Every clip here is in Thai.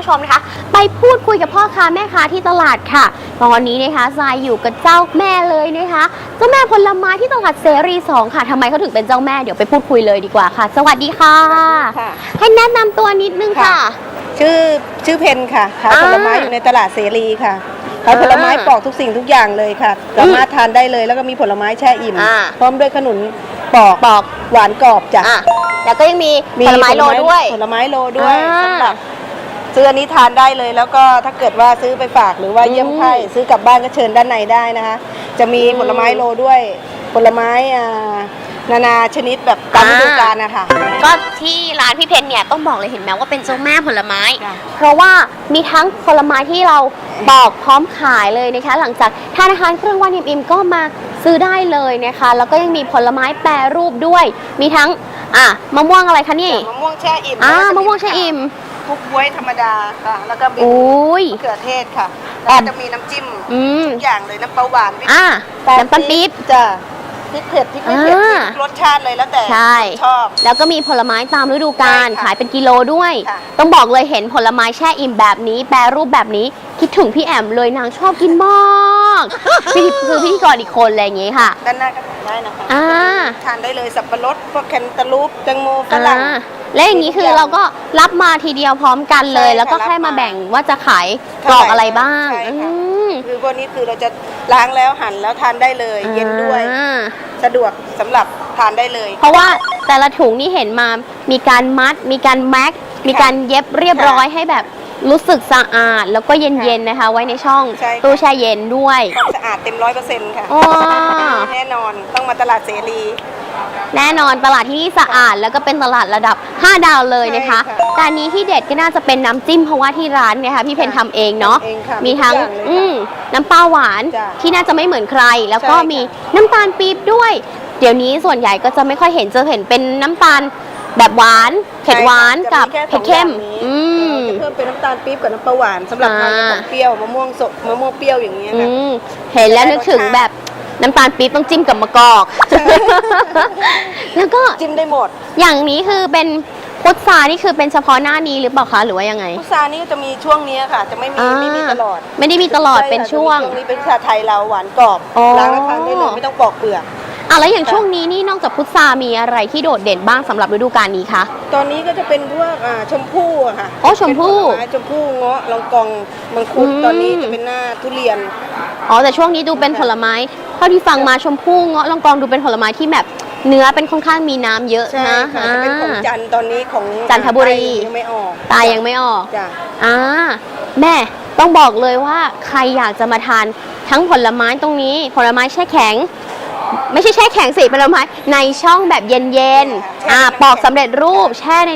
ผู้ชมนะคะ ไปพูดคุยกับพ่อค้าแม่ค้าที่ตลาดค่ะ ตอนนี้นะคะสายอยู่กับเจ้าแม่เลยนะคะเจ้าแม่ผลไม้ที่ตลาดเสรีสองค่ะทำไมเขาถึงเป็นเจ้าแม่เดี๋ยวไปพูดคุยเลยดีกว่าค่ะ สวัสดีค่ะค่ะให้แนะนำตัวนิดนึงค่ะ ชื่อชื่อเพนค่ะขายอ่าผลไม้อยู่ในตลาดเสรีค่ะขายผลไม้อ่าปอกทุกสิ่งทุกอย่างเลยค่ะสามารถทานได้เลยแล้วก็มีผลไม้แช่อิ่มอ่าพร้อมด้วยขนุนปอกปอกหวานกรอบจ้ะอะแล้วก็ยังมีผลไม้โลด้วย ผลไม้โลด้วยอ่าสำหรับ ซื้ออันนี้ทานได้เลย แล้วก็ถ้าเกิดว่าซื้อไปฝากหรือว่าเยี่ยมอืมไข้ซื้อกลับบ้านก็เชิญด้านในได้นะคะ จะมีอืมผลไม้โลด้วยผลไม้อ่านานาชนิดแบบตามฤดูกาลนะคะ ก็ที่ร้านพี่เพนเนี่ยต้องบอกเลยเห็นไหมว่าเป็นเจ้าแม่ผลไม้ จ้ะ เพราะว่ามีทั้งผลไม้ที่เราปอกพร้อมขายเลยนะคะ หลังจากทานอาหารเครื่องวันอิ่มๆก็มาซื้อได้เลยนะคะ แล้วก็ยังมีผลไม้แปรรูปด้วย มีทั้งอะมะม่วงอะไรคะนี่มะม่วงแช่อิ่มอ่าแล้วก็มะม่วงแช่อิ่ม ทุกบวยธรรมดาค่ะ แล้วก็มีโอ้ย มะเขือเทศค่ะแอแล้วบก็จะมีน้ำจิ้มอืม ทุกอย่างเลยน้ำปลาหวานพริกอะน้ำตาลปี๊บ จ้ะพริกเผ็ดพริกไม่เผ็ดอ่า พริกรสชาติเลยแล้วแต่ใช่ ชอบ แล้วก็มีผลไม้ตามฤดูกาลใช่ค่ะขายเป็นกิโลด้วย ค่ะ ต้องบอกเลยเห็นผลไม้แช่อิ่มแบบนี้ แปรรูปแบบนี้คิดถึงพี่แอมเลยนางชอบกินมากพี่คือพิธีกรอีกคนอะไรอย่างงี้ค่ะ ด้านหน้าก็ทานได้นะคะอ่าทานได้เลยสับปะรดพวกแคนตาลูปแตงโมฝรั่งอ่า และอย่างนี้คือทุกอย่างเราก็รับมาทีเดียวพร้อมกันเลย ใช่ค่ะแล้วก็แค่รับมามาแบ่งว่าจะขายกเท่ารอกไหร่อะไรบ้างใช่ค่ะ อืมคือพวกนี้คือเราจะล้างแล้วหั่นแล้วทานได้เลย เย็นด้วย อ่าสะดวกสำหรับทานได้เลย เพราะว่าแต่ละถุงนี่เห็นมามีการมัด มีการแม็กมีการเย็บเรียบร้อยให้แบบ รู้สึกสะอาดแล้วก็เย็นๆนะคะ ไว้ในช่องใช่ค่ะ ตู้แช่เย็นด้วย ความสะอาดเต็มร้อยเปอร์เซ็นต์ค่ะว้าแน่นอนต้องมาตลาดเสรี แน่นอนตลาดที่นี่สะอาดแล้วก็เป็นตลาดระดับ 5 ดาวเลยนะคะใช่ค่ะแต่อันนี้ที่เด็ดก็น่าจะเป็นน้ำจิ้มเพราะว่าที่ร้านเนี่ยค่ะพี่เพนทำเองเนาะทำเองค่ะมีทั้งทุกอย่างเลยค่ะอืมน้ำปลาหวานจ้ะที่น่าจะไม่เหมือนใคร แล้วก็ใช่ค่ะ มีน้ำตาลปี๊บด้วย เดี๋ยวนี้ส่วนใหญ่ก็จะไม่ค่อยเห็นจะเห็นเป็นน้ำตาล แบบหวานเผ็ดหวานใช่กับค่ะเผ็จะดเข้มแค่อืสองอย่างนี้มเราจะเพิ่มเป็นน้ำตาลปี๊บกับน้ำปลาหวานสำหรับทานอ่า ของเปรี้ยวมะม่วงสดมะม่วงเปรี้ยวอย่างเงี้ยอืค่ะ มเห็นแล้วนึกถึงแบบน้ำตาลปี๊บต้องจิ้มกับมะกอกแล้วก็จิ้มได้หมดอย่างนี้คือเป็นพุทรานี่คือเป็นเฉพาะหน้านี้หรือเปล่าคะหรือว่ายังไงพุทรานี่ก็จะมีช่วงนี้ค่ะ จะไม่มีอ่าไม่มีตลอดไม่ได้มีตลอดใช่ค่ะเป็นช่วง จะมีนี้เป็นชาไทยเราหวานกรอบอ๋อ ล้างแล้วทานได้เลยไม่ต้องปอกเปลือก อะแล้วอย่างช่วงนี้นี่นอกจากพุทรามีอะไรที่โดดเด่นบ้างสำหรับฤดูกาลนี้คะ ตอนนี้ก็จะเป็นพวกอ่าชมพู่อะค่ะอ๋อชมพู่เป็นผลไม้ชมพู่เงาะลองกองมังคุดอืม ตอนนี้จะเป็นหน้าทุเรียน อ๋อแต่ช่วงนี้ดูเป็นผลไม้เท่าที่ฟังมาชมพู่เงาะลองกองดูเป็นผลไม้ที่แบบเนื้อเป็นค่อนข้างมีน้ำเยอะใช่นะค่ะจะเป็นของจันทร์ตอนนี้ของจันทบุรียังไม่ออกตายังไม่ออก จ้ะ อ่าแม่ต้องบอกเลยว่าใครอยากจะมาทานทั้งผลไม้ตรงนี้ ผลไม้แช่แข็ง ไม่ใช่แช่แข็งสิผลไม้ในช่องแบบเย็นๆอ่าปอกสำเร็จรูปแช่ใน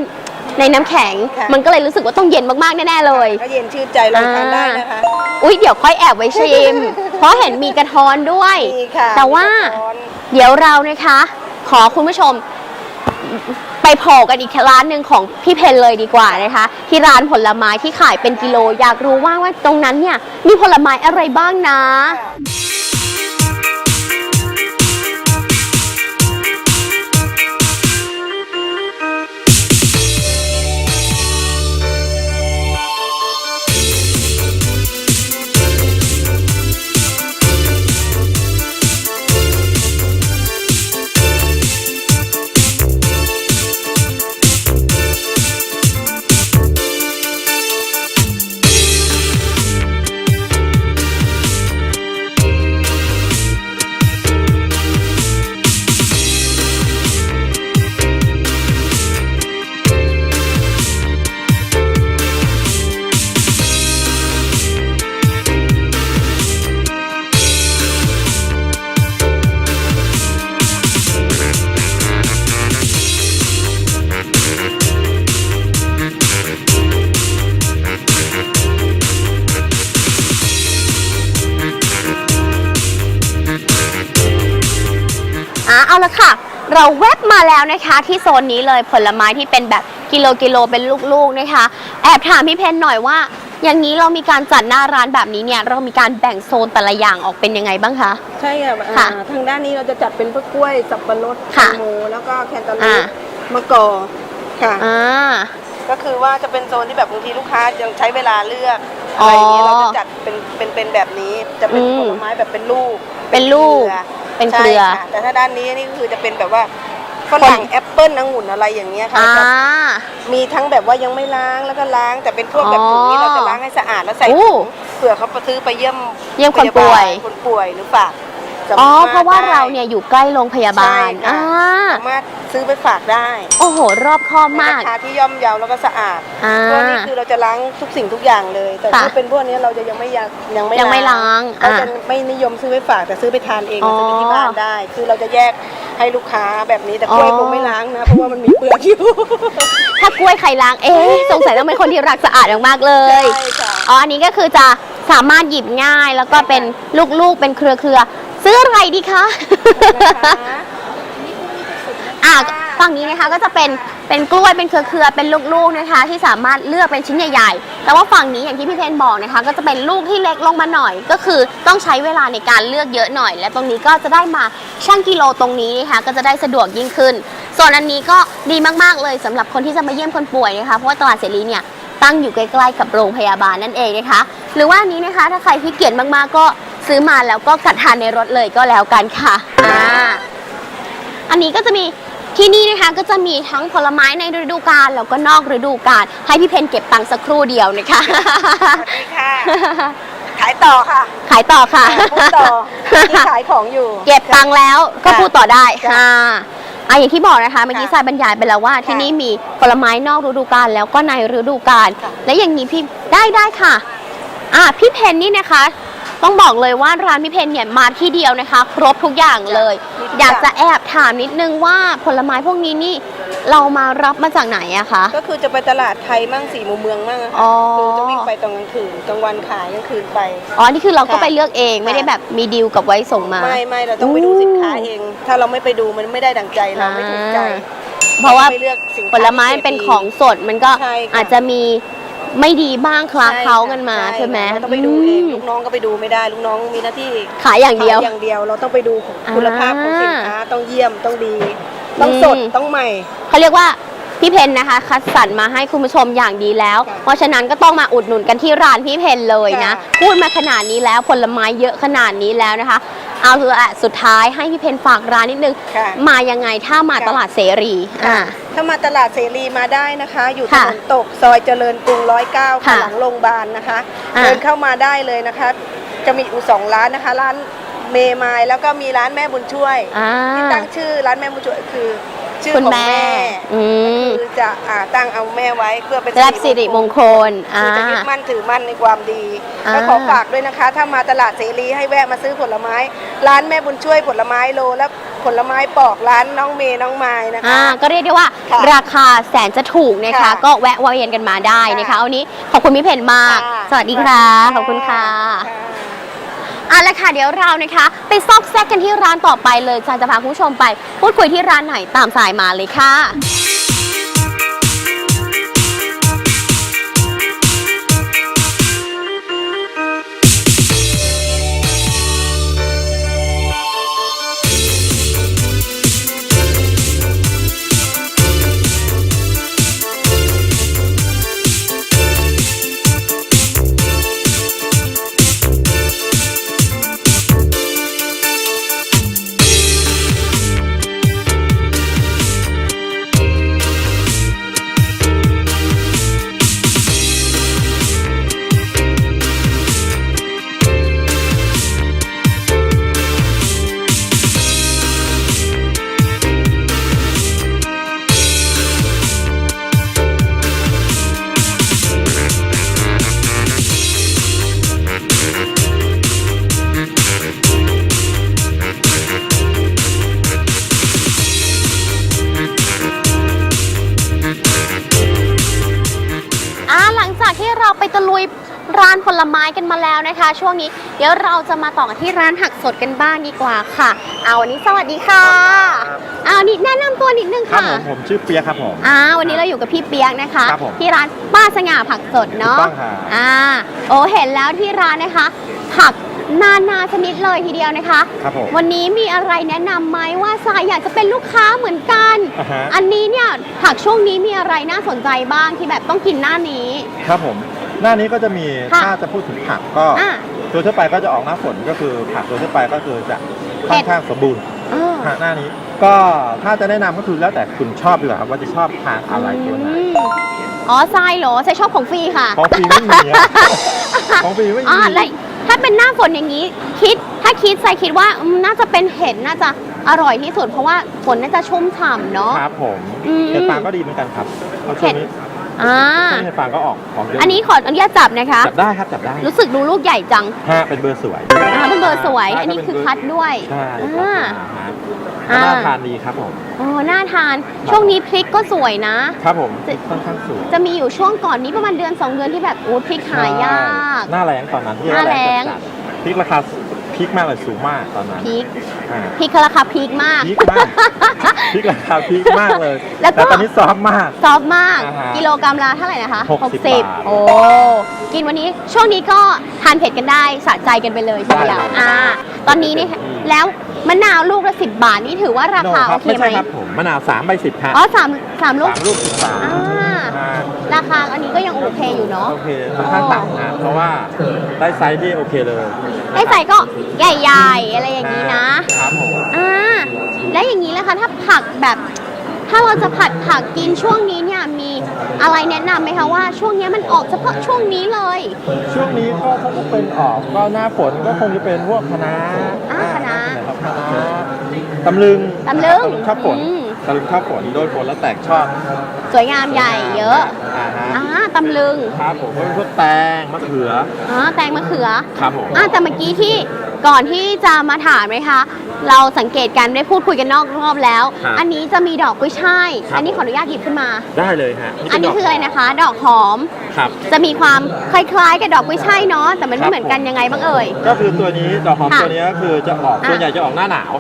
ในน้ำแข็งมันก็เลยรู้สึกว่าต้องเย็นมากๆแน่ๆเลย ก็เย็นชื่นใจลองทานได้นะคะ อุ้ยเดี๋ยวค่อยแอบไว้ชิม เพราะเห็นมีกระท้อนด้วย มีค่ะแต่ว่ามีกระท้อน เดี๋ยวเรานะคะ ขอคุณผู้ชมไปโผล่กันอีกร้านหนึ่งของพี่เพนเลยดีกว่านะคะ ที่ร้านผลไม้ที่ขายเป็นกิโล อยากรู้ว่าว่าตรงนั้นเนี่ยมีผลไม้อะไรบ้างนะอะ เอาละค่ะ เราแวบมาแล้วนะคะที่โซนนี้เลยผลไม้ที่เป็นแบบกิโลกิโลเป็นลูกๆนะคะ แอบถามพี่เพนหน่อยว่า อย่างนี้เรามีการจัดหน้าร้านแบบนี้เนี่ย เรามีการแบ่งโซนแต่ละอย่างออกเป็นยังไงบ้างคะ ใช่ค่ะค่ะอ่าทางด้านนี้เราจะจัดเป็นพวกกล้วย สับปะรดแตค่ะงโมแล้วก็แคนตาลูอ่า ปมะกอค่ะ อ่า ก็คือว่าจะเป็นโซนที่แบบบางทีลูกค้ายังใช้เวลาเลือกอะไรอย่างเงี้ยอ๋อเราจะจัดเป็นเป็นเป็นแบบนี้จะเป็นอืมผลไม้แบบเป็นลูกเป็นลูกครือ เป็นเครือ ใช่ะแต่ถ้าด้านนี้นี่ก็คือจะเป็นแบบว่าฝรั่งแอปเปิ้ลองุ่นอะไรอย่างเงี้ยค่ะอ่าจะมีทั้งแบบว่ายังไม่ล้างแล้วก็ล้าง แต่เป็นพวกแบบถุงนี้อ๋อเราจะล้างให้สะอาดแล้วใส่โอ้ถุงเผื่อเขาไปซื้อไปเยี่ยมเยี่ยมคนป่วย พาบาลคนป่วยหรือฝากสม อ๋อถเพราะว่าได้เราเนี่ยอยู่ใกล้โรงพยาบาใช่ลค่ะอ่าสามารถซื้อไปฝากได้โอ้โห รอบคอบในมากราคาที่ย่อมเยาแล้วก็สะอาดอ่าตัวนี้คือเราจะล้างทุกสิ่งทุกอย่างเลย แต่ค่ะถ้าเป็นพวกนี้เราจะยังไม่ยังยังไม่ยังไม่ล้างเราอ่าจะไม่นิยมซื้อไปฝากแต่ซื้อไปทานเองอ๋อซื้อไปที่บ้านได้ คือเราจะแยกให้ลูกค้าแบบนี้แต่อ๋กอล้วยคงไม่ล้างนะเพราะว่ามันมีเปลือกอยู่ถ้ากล้วยใครล้างเอ๊ะสงสัยต้องเป็นคนที่รักสะอาดมากๆเลยใช่ค่ะอ๋ออันนี้ก็คือจะสามารถหยิบง่ายแล้วก็เป็นลูกๆเป็นเครือๆ ซื้ออะไรดีคะนะคะอะฝั่งนี้นะคะก็จะเป็นเป็นกล้วยเป็นเครือๆเป็นลูกๆนะคะ ที่สามารถเลือกเป็นชิ้นใหญ่ๆ แต่ว่าฝั่งนี้อย่างที่พี่เพนบอกนะคะ ก็จะเป็นลูกที่เล็กลงมาหน่อย ก็คือต้องใช้เวลาในการเลือกเยอะหน่อย และตรงนี้ก็จะได้มาชั่งกิโลตรงนี้นะคะก็จะได้สะดวกยิ่งขึ้น ส่วนอันนี้ก็ดีมากๆเลยสำหรับคนที่จะมาเยี่ยมคนป่วยนะคะเพราะว่าตลาดเสรีเนี่ยตั้งอยู่ใกล้ๆกับโรงพยาบาลนั่นเองนะคะ หรือว่าอันนี้นะคะถ้าใครที่เกียจมากๆก็ ซื้อมาแล้วก็กัดทานในรถเลยก็แล้วกันค่ะอ่าอันนี้ก็จะมีที่นี่นะคะก็จะมีทั้งผลไม้ในฤดูกาลแล้วก็นอกฤดูกาลให้พี่เพนเก็บตังค์สักครู่เดียวนะคะ สวัสดีค่ะ ขายต่อค่ะ ขายต่อค่ะพูดต่อที่ขายของอยู่ เก็บตังค์แล้วก็ค่ะพูดต่อได้จ้ะค่ะอะอย่างที่บอกนะคะเมื่อกี้ค่ะทรายบรรยายไปแล้วว่าที่ค่ะนี่มีผลไม้นอกฤดูกาลแล้วก็ในฤดูกาลค่ะและอย่างนี้พี่ได้ได้ค่ะ อะพี่เพนนี่นะคะ ต้องบอกเลยว่าร้านพี่เพนเนี่ยมาที่เดียวนะคะ ครบทุกอย่างเลยมีทุกอยากอย่างจะแอบถามนิดนึงว่าผลไม้พวกนี้นี่เรามารับมาจากไหนอะคะ ก็คือจะไปตลาดไทยมั่งสี่มุมเมืองมั่งอะอ๋ค่ะอคือจะวิ่งไปตอนกลางคืนกลางวันขายกลางคืนไป อ๋อ นี่คือเราก็ค่ะ ไปเลือกเองไม่ได้แบบมีดีลกับไว้ส่งมา ไม่ไม่เราต้องไปดูสินค้าเอง ถ้าเราไม่ไปดูมันไม่ได้ดังใจเราไม่ถูกใจเพราะว่าไปเลือกสินค้าผลไม้มันเป็นของสดมันก็ใช่ค่ะอาจจะมี ไม่ดีบ้างคลาใช่เขากันมาใช่ไหมเราต้องไปดูเองมลูกน้องก็ไปดูไม่ได้ลูกน้องมีหน้าที่ขายอย่างเดียวขอย่างเดียว เราต้องไปดูคุณภาพของสินค้าต้องเยี่ยมต้องดี ต้องอืมสดต้องใหม่เขาเรียกว่า พี่เพนนะคะ คัดสรรมาให้คุณผู้ชมอย่างดีแล้วค่ะเพราะฉะนั้นก็ต้องมาอุดหนุนกันที่ร้านพี่เพนเลยนะค่ะพูดมาขนาดนี้แล้วผลไม้เยอะขนาดนี้แล้วนะคะ เอาเถอะสุดท้ายให้พี่เพนฝากร้านนิดนึง ค่ะมายังไงถ้ามาค่ะ ตลาดเสรีอ่า ถ้ามาตลาดเสรีมาได้นะคะ อยู่ถค่ะนนตกซอยเจริญกรุงร้อยเก้าค่ะหลังโรงพยาบาลนะคะ อ่า เดินเข้ามาได้เลยนะคะ จะมีอยู่สองร้านนะคะ ร้านเมย์มายแล้วก็มีร้านแม่บุญช่วย อ่า ที่ตั้งชื่อร้านแม่บุญช่วยคือ ชื่อคุณของแม่แม่ อืมคือจะอ่าตั้งเอาแม่ไว้เพื่อเป็นรับสิริมงคลอ่า คือจะยึดมั่นถือมั่นในความดีอ่า แล้วขอฝากด้วยนะคะ ถ้ามาตลาดเสรีให้แวะมาซื้อผลไม้ ร้านแม่บุญช่วยผลไม้โลและผลไม้ปอกร้านน้องเมย์น้องไม้นะคะ อ่าก็เรียกได้ว่าค่ะราคาแสนจะถูกนะคะ ค่ะก็แวะเวียนกันมาได้นะคะค่ะ วันนี้ขอบคุณพี่เพนมากค่ะสวัสดีค่ะ ขอบคุณค่ะ ค่ะ เอาละค่ะเดี๋ยวเรานะคะ ไปซอกแซกกันที่ร้านต่อไปเลยจันจะพาคุณผู้ชมไป พูดคุยที่ร้านไหนตามสายมาเลยค่ะ กันมาแล้วนะคะ ช่วงนี้เดี๋ยวเราจะมาต่อกันที่ร้านผักสดกันบ้างดีกว่าค่ะ เอาวันนี้สวัสดีค่ะเอาวันนี้แนะนำตัวนิดนึงครับค่ะผมผมชื่อเปียกครับผมอ่าวันนี้เราอยู่กับพี่เปียกนะคะครับผมที่ร้านป้าสง่าผักสดเนาะถูกต้องค่ะอ่าโอ้เห็นแล้วที่ร้านนะคะ ผักนานาชนิดเลยทีเดียวนะคะครับผมวันนี้มีอะไรแนะนำไหมว่าสายอยากจะเป็นลูกค้าเหมือนกันอ่าฮะอันนี้เนี่ยผักช่วงนี้มีอะไรน่าสนใจบ้างที่แบบต้องกินหน้านี้ ครับผม หน้านี้ก็จะมีค่ะถ้าจะพูดถึงผักก็อะตัวทั่วไปก็จะออกหน้าฝนก็คือผักตัวทั่วไปก็คือจะค่อนข้างสมบูรณ์เออฮะหน้านี้ ก็ถ้าจะแนะนำก็คือแล้วแต่คุณชอบดีกว่าครับว่าจะชอบทานอะไรตัวไหนอืมอ๋อทรายเหรอใช่ชอบของฟรีค่ะของฟรีไม่มีครับของฟรีไม่อ่ามีแล้วถ้าเป็นหน้าฝนอย่างนี้ คิดถ้าคิดใส่คิดว่าอืมน่าจะเป็นเห็ดน่าจะอร่อยที่สุด เพราะว่าฝนน่าจะชุ่มฉ่ำเนาะ ครับผมอืม เห็ดฟางก็ดีเหมือนกันครับเพราะช่วงนี้ อ่าช่วงนี้เห็ดฟางก็ออกของเยอะอันนี้ขออนุญาตจับนะคะ จับได้ครับจับได้รู้สึกดูลูกใหญ่จังฮะเป็นเบอร์สวยอ่าเป็นเบอร์สวยใช่อันนี้ถ้าเป็นคือเบอร์คัดด้วยใช่ครับอ่าฮะอ่าน่าทานดีครับผมอ๋อน่าทาน ช่วงนี้พริกก็สวยนะ ครับผมจะค่อนข้างสวยจะมีอยู่ช่วงก่อนนี้ประมาณเดือน 2 เดือนที่แบบอู้พริกหายาก หน้าแรงตอนนั้นที่หน้าแรงจัดๆพริกราคา พริกมากเลยสูงมากตอนนั้นพริกอ่าพริกราคาพริกมากพริกมากพริกราคาพริกมากเลยแล้วก็ ตอนนี้ซอฟต์มาก ซอฟต์มาก อ่าฮะกิโลกรัมละเท่าไหร่นะคะหกสิบบาทโอ้กินวันนี้ช่วงนี้ก็ทานเผ็ดกันได้สะใจกันไปเลยทีเดียวได้เลยอ่า ตอนนี้นี่อืม แล้ว มะนาวลูกละสิบบาทนี่ถือว่าราคาโน่โอเคไม่ไหมใช่ครับผมมะนาว3ใบ10ครับอ๋อสามสามลูกสามลูกสิบบาทอ่าอ่าราคาอันนี้ก็ยังโอเคอยู่เนาะ โอเคค่อนข้างต่ำนะเพราะว่าได้ไซส์ที่โอเคเลยไอ้ใส่ก็ใหญ่ๆอะไรอย่างนี้นะ ครับผมอ่า แล้วอย่างนี้นะคะถ้าผักแบบ ถ้าเราจะผัดผักกินช่วงนี้เนี่ยมีอะไรแนะนำไหมคะว่าช่วงนี้มันออกเฉพาะช่วงนี้เลย ช่วงนี้ก็ถ้าจะเป็นออกก็หน้าฝนก็คงจะเป็นพวกคะน้าอ่าคะน้าครับคะน้า ตำลึงตำลึงชอบฝนอืม ตำลึงชอบฝนโดนฝนแล้วแตกชอบสวยงามใหญ่เยอะอ่าฮะอ่าตำลึงครับผมก็เป็นพวกแตงมะเขืออ่าแตงมะเขือ ครับผม อ่าแต่เมื่อกี้ที่ก่อนที่จะมาถามนะคะ เราสังเกตกันได้พูดคุยกันนอกรอบแล้ว ครับ อันนี้จะมีดอกกุ้ยช่ายครับอันนี้ขออนุญาตหยิบขึ้นมา ได้เลยฮะอันนี้เป็ดกคืออะไรนะคะ ดอกหอม ครับ จะมีความคล้ายๆกับดอกกุ้ยช่ายเนาะ แต่มันครัไม่บเหมือนกันยังไงบ้างเอ่ย ก็คือตัวนี้ดอกหอมค่ะตัวนี้ก็คือจะออกอะส่วนใหญ่จะออกหน้าหนาว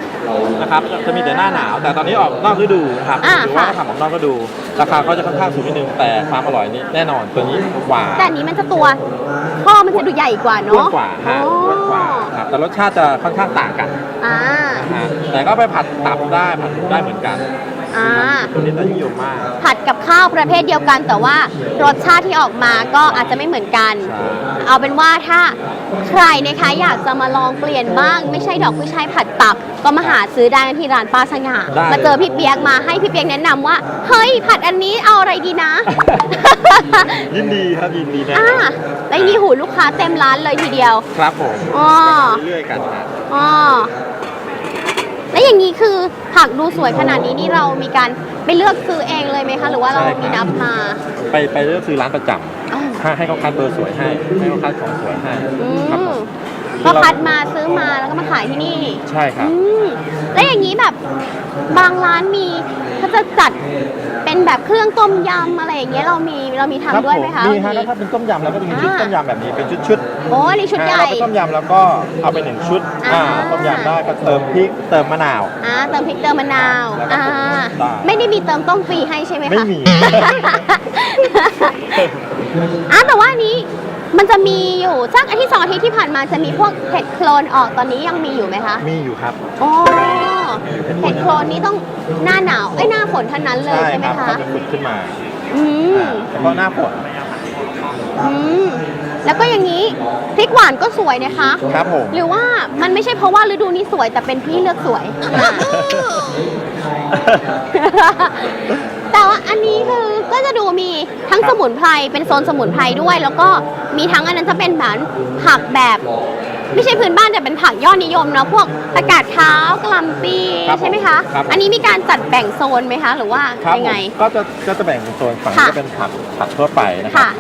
นะครับจะมีแต่หน้าหนาว แต่ตอนนี้ออกนอกฤดูนะครับอะหรือว่าค่ะ ทำออกนอกฤดู ราคาก็จะค่อนข้างสูงนิดนึงแต่ความอร่อยนี่แน่นอนตัวนี้หวานแต่อันนี้มันจะตัวข้อมันจะดูใหญ่กว่าอ้วนเนาะกว่าฮะอ๋ออ้วนกว่าครับแต่รสชาติจะค่อนข้างต่างกันอ่า นะฮะแต่ก็ไปผัดตับได้ผัดหมูได้เหมือนกัน อ่าตัวนี้จะนิยมมาก ผัดกับข้าวประเภทเดียวกัน แต่ว่ารสชาติที่ออกมาก็อาจจะไม่เหมือนกันใช่เอาเป็นว่าถ้าใครนะคะอยากจะมาลองเปลี่ยนบ้าง ไม่ใช่ดอกกุ้ยช่ายผัดตับ ก็มาหาซื้อได้ที่ร้านป้าสง่าได้ มาเจอพี่เปียกมาให้พี่เปียกแนะนำว่า เฮ้ยผัดอันนี้เอาอะไรดีนะ ยินดีครับยินดีแน่นอ่าอนแล้วนี่หูลูกค้าเต็มร้านเลยทีเดียวครับผมอ๋อ เรื่อยๆกันฮะอ๋อ แล้วอย่างนี้คือผักดูสวยขนาดนี้นี่เรามีการไปเลือกซื้อเองเลยไหมคะ หรือว่าเรามีนับมา ไปไปเลือกซื้อร้านประจำอ๋อถ้าให้เขาคัดเบอร์สวยให้ให้เขาคัดของสวยให้อืครับผมม ก็คัดมาซื้อมาแล้วก็มาขายที่นี่ใช่ครับ อืมแล้วอย่างนี้แบบบางร้านมีเขาจะจัดเป็นแบบเครื่องต้มยำอะไรอย่างเงี้ยเรามีเรามีครับทำด้วยไหมคะผมมีฮะบางแล้วทีถ้าเป็นต้มยำแล้วก็จะมีชุดอ่าต้มยำแบบนี้เป็นชุดชุดโอ้อันนี้ชุดใหญ่ เราไปต้มยำแล้วก็เอาไปหนึ่งชุดอ่าอ่า ต้มยำได้ก็เติมพริกเติมมะนาว อ่าเติมพริกเติมมะนาวแล้วก็อ่าได้ไม่ได้มีเติมต้มฟรีให้ใช่ไหมคะ ไม่มี อะแต่ว่าอันนี้ มันจะมีอยู่สักอาทิตย์สองอาทิตย์ที่ผ่านมาจะมีพวกเห็ดโคลนออกตอนนี้ยังมีอยู่ไหมคะมีอยู่ครับอ๋อเห็ดโคลนนี้ต้องหน้าหนาวเอ้ยหน้าฝนเท่านั้นเลยใช่ไหมครัคะก็จะขุดขึ้นมาอืมอ่าเฉพาะหน้าฝนอืมแล้วก็อย่างนี้พริกหวานก็สวยนะคะ ครับผม หรือว่ามันไม่ใช่เพราะว่าฤดูนี้สวยแต่เป็นพี่เลือกสวย แต่ว่าอันนี้คือก็จะดูมีทั้งสมุนไพรเป็นโซนสมุนไพรด้วย แล้วก็มีทั้งอันนั้นจะเป็นแบบผักแบบ ไม่ใช่พื้นบ้านแต่เป็นผักยอดนิยมเนาะพวกอากาศเท้ากะหล่ำปีครับผมใช่ไหมคะ ครับอันนี้มีการจัดแบ่งโซนไหมคะ หรือว่าครับยังไง ผมก็จะก็จะแบ่งเป็นโซนฝั่งนี้ค่ะ ก็เป็นผักผักทั่วไปนะครัค่ะ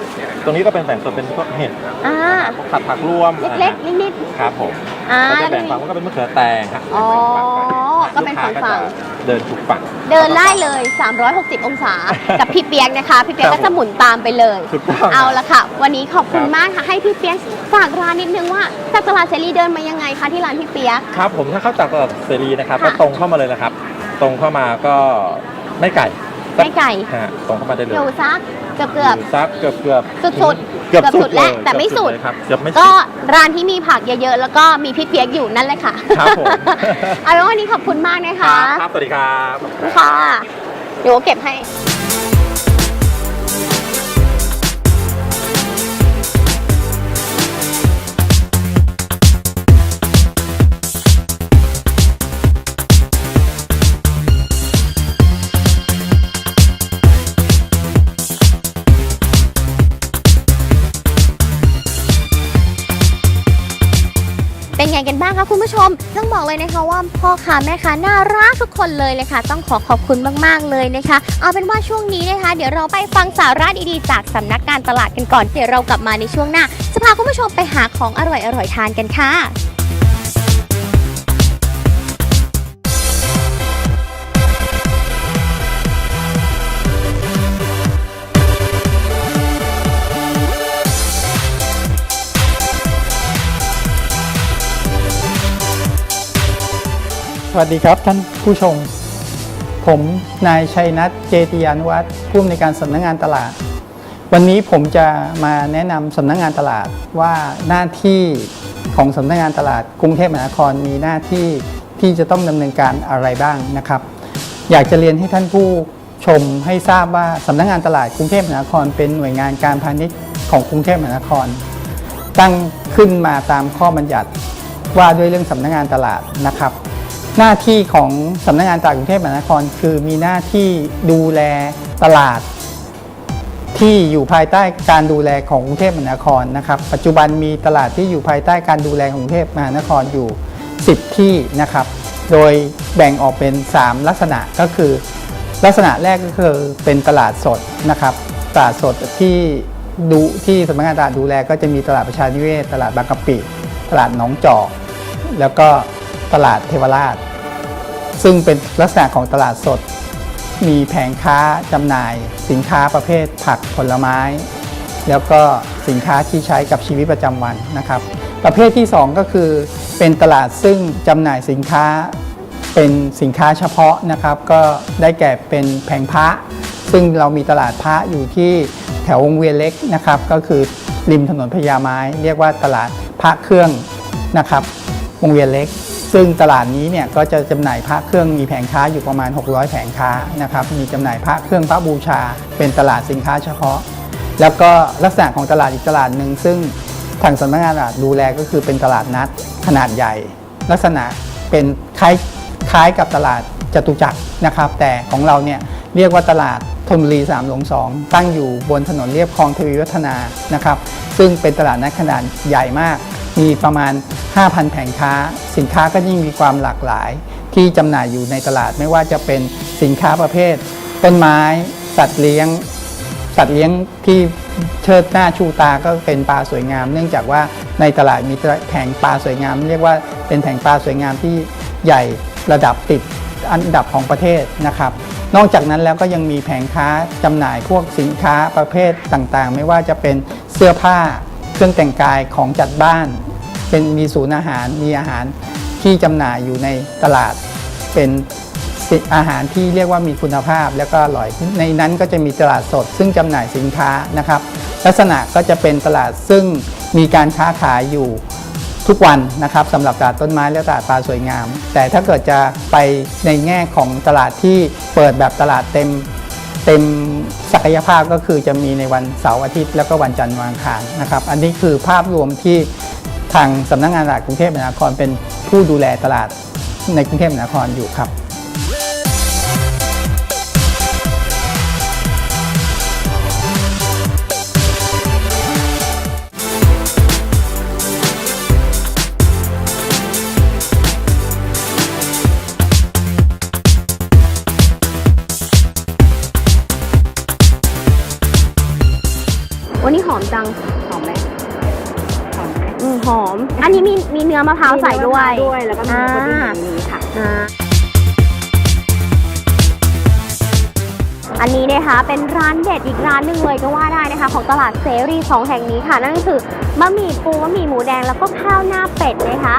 ตรงนี้ก็เป็นแบ่งโซนเป็นพวกเห็ดอ่าผัดผักรวมเล็กๆนิดครับผมๆอ่าก็จะแล้วก็แบ่งมีฝั่งก็เป็นมะเขือแตงครับอ๋อแบ่งฝั่งไปก็เป็นฝั่งลูค้าฝั่งจะเดินทุกฝั่ง เดินไล่เลย 360 องศา กับพี่เปียกนะคะ พี่เปียกครัก็บจะหมุนตามไปเลย ถูกต้องเอาละค่ะ วันนี้ขอบคุณครับ มากค่ะ ให้พี่เปียกฝากร้านนิดนึงว่าจากตลาดเสรีเดินมายังไงคะที่ร้านพี่เปียก ครับผมถ้าเข้าจากตลาดเสรีนะครับค่ะก็ตรงเข้ามาเลยนะครับ ตรงเข้ามาก็ไม่ไกลไม่ไกลฮะตรงเข้ามาได้เลยอยู่ซักเกือบเกือบยู่ซักเกือบเกือบสุดๆเกือบเกือบสุสุดดแล้วเยแต่ไม่สุด เกือบเลยครับเกือบไม่ก็สุดร้านที่มีผักเยอะๆ แล้วก็มีพี่เปียกอยู่นั่นแหละค่ะครับผม เอาเป็นว่าวันนี้ขอบคุณมากนะครัคะบครับ สวัสดีครับ ค่ะเดี๋ยวเก็บให้เไงกันบ้างคะคุณผู้ชม ต้องบอกเลยนะคะว่าพ่อค้าแม่ค้าน่ารักทุกคนเลยเลยค่ะ ต้องขอขอบคุณมากๆเลยนะคะ เอาเป็นว่าช่วงนี้นะคะ เดี๋ยวเราไปฟังสาระดีๆจากสำนักการตลาดกันก่อน เดี๋ยวเรากลับมาในช่วงหน้าจะพาคุณผู้ชมไปหาของอร่อยๆทานกันค่ะ สวัสดีครับท่านผู้ชม ผมนายชัยนัทเจติยานุวัฒน์ผู้อำนวยการสำนักงานตลาด วันนี้ผมจะมาแนะนำสำนักงานตลาดว่าหน้าที่ของสำนักงานตลาด กรุงเทพมหานครมีหน้าที่ที่จะต้องดำเนินการอะไรบ้างนะครับ อยากจะเรียนให้ท่านผู้ชมให้ทราบว่าสำนักงานตลาดกรุงเทพมหานคร เป็นหน่วยงานการพาณิชย์ของกรุงเทพมหานคร ตั้งขึ้นมาตามข้อบัญญัติว่าด้วยเรื่องสำนักงานตลาดนะครับ หน้าที่ของสำนักงานตลาดกรุงเทพมหานคร คือมีหน้าที่ดูแลตลาด ที่อยู่ภายใต้การดูแลของกรุงเทพมหานครนะครับ ปัจจุบันมีตลาดที่อยู่ภายใต้การดูแลของกรุงเทพมหานครอยู่ 10 ที่นะครับ โดยแบ่งออกเป็น 3 ลักษณะก็คือ ลักษณะแรกก็คือเป็นตลาดสดนะครับตลาดสดที่ดูที่สำนักงานตลาดดูแลก็จะมีตลาดประชานิเวศ ตลาดบางกะปิ ตลาดหนองจอก แล้วก็ ตลาดเทวราช ซึ่งเป็นลักษณะของตลาดสด มีแผงค้าจำหน่าย สินค้าประเภทผักผลไม้ แล้วก็สินค้าที่ใช้กับชีวิตประจำวันนะครับ ประเภทที่ 2 ก็คือเป็นตลาดซึ่งจำหน่ายสินค้าเป็นสินค้าเฉพาะนะครับ ก็ได้แก่เป็นแผงพระ ซึ่งเรามีตลาดพระอยู่ที่แถววงเวียนเล็กนะครับ ก็คือริมถนนพญาไม้ เรียกว่าตลาดพระเครื่องนะครับวงเวียนเล็ก ซึ่งตลาดนี้เนี่ยก็จะจำหน่ายพระเครื่องมีแผงค้าอยู่ประมาณ 600 แผงค้านะครับมีจำหน่ายพระเครื่องพระบูชา เป็นตลาดสินค้าเฉพาะ แล้วก็ลักษณะของตลาดอีกตลาดหนึ่งซึ่งทางสำนักงานตลาดดูแลก็คือเป็นตลาดนัดขนาดใหญ่ ลักษณะเป็นคล้ายคล้ายกับตลาดจตุจักรนะครับ แต่ของเราเนี่ยเรียกว่าตลาดธนบุรี3หลง2ตั้งอยู่บนถนนเรียบคลองทวีวัฒนานะครับ ซึ่งเป็นตลาดนัดขนาดใหญ่มาก มีประมาณ 5,000 แผงค้า สินค้าก็ยิ่งมีความหลากหลาย ที่จำหน่ายอยู่ในตลาดไม่ว่าจะเป็นสินค้าประเภท ต้นไม้ สัตว์เลี้ยง สัตว์เลี้ยงที่เชิดหน้าชูตาก็เป็นปลาสวยงาม เนื่องจากว่าในตลาดมีแผงปลาสวยงาม เรียกว่าเป็นแผงปลาสวยงามที่ใหญ่ระดับติดอันดับของประเทศนะครับ นอกจากนั้นแล้วก็ยังมีแผงค้าจำหน่ายพวกสินค้าประเภทต่างๆ ไม่ว่าจะเป็นเสื้อผ้า เครื่องแต่งกายของจัดบ้าน เป็นมีศูนย์อาหารมีอาหารที่จำหน่ายอยู่ในตลาด เป็นอาหารที่เรียกว่ามีคุณภาพแล้วก็อร่อย ในนั้นก็จะมีตลาดสด ซึ่งจำหน่ายสินค้านะครับ ลักษณะก็จะเป็นตลาดซึ่งมีการค้าขายอยู่ทุกวันนะครับสำหรับตลาดต้นไม้และตลาดปลาสวยงาม แต่ถ้าเกิดจะไปในแง่ของตลาดที่เปิดแบบตลาดเต็ม เต็มศักยภาพก็คือจะมีในวันเสาร์อาทิตย์ แล้วก็วันจันทร์วันอังคารนะครับ อันนี้คือภาพรวมที่ทางสำนักงานตลาดกรุงเทพมหานครเป็นผู้ดูแลตลาดในกรุงเทพมหานครอยู่ครับ มจัง หอมไหมหอมไหมอืมหอม อันนี้มีมีเนื้อมะพร้าวใส่ด้วยด้วย แล้วก็มีคนที่อยู่ในนี้ค่ะ อ่าอันนี้นะคะเป็นร้านเด็ดอีกร้านหนึ่งเลยก็ว่าได้นะคะ ของตลาดเสรีสองแห่งนี้ค่ะ นั่นก็คือบะหมี่ปูบะหมี่หมูแดงแล้วก็ข้าวหน้าเป็ดนะคะ